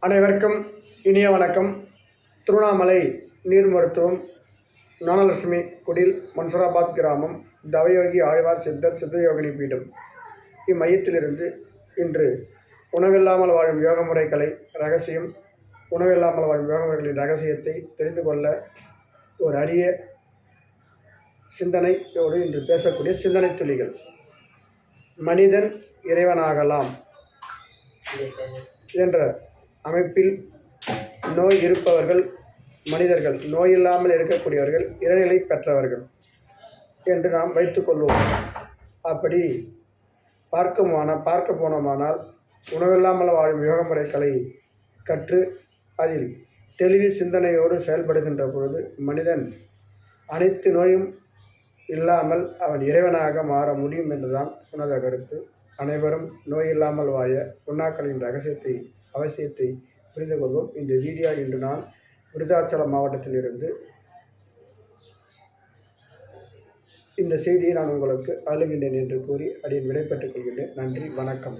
அனைவருக்கும் இனிய வணக்கம். திருவண்ணாமலை நீர் மருத்துவம் ஞானலட்சுமி குடில் மன்சராபாத் கிராமம் தவயோகி ஆழ்வார் சித்தர் சித்தயோகினி பீடம். இம்மையத்திலிருந்து இன்று உணவில்லாமல் வாழும் யோக முறைகளை ரகசியம் உணவில்லாமல் வாழும் யோக முறைகளின் ரகசியத்தை தெரிந்து கொள்ள ஒரு அரிய சிந்தனையோடு இன்று பேசக்கூடிய சிந்தனை துளிகள். மனிதன் இறைவனாகலாம். என்ற அமைப்பில் நோய் இருப்பவர்கள் மனிதர்கள் நோய் இல்லாமல் இருக்கக்கூடியவர்கள் இறைநிலை பெற்றவர்கள் என்று நாம் வைத்துக்கொள்வோம் அப்படி பார்க்குமான பார்க்க போனோமானால் உணவில்லாமல் வாழும் யோக முறைகளை கற்று அதில் தெளிவு சிந்தனையோடு செயல்படுகின்ற பொழுது மனிதன் அனைத்து நோயும் இல்லாமல் அவன் இறைவனாக மாற முடியும் என்றுதான் உனது கருத்து. அனைவரும் நோய் இல்லாமல் வாழ உண்ணாக்களின் ரகசியத்தை அவசியத்தை புரிந்து கொள்வோம் இந்த வீடியோ இன்று நான் விருதாச்சலம் மாவட்டத்திலிருந்து இந்த செய்தியை நான் உங்களுக்கு அழுகின்றேன் என்று கூறி அடியேன் விடைபெற்றுக் கொள்கின்றேன். நன்றி வணக்கம்.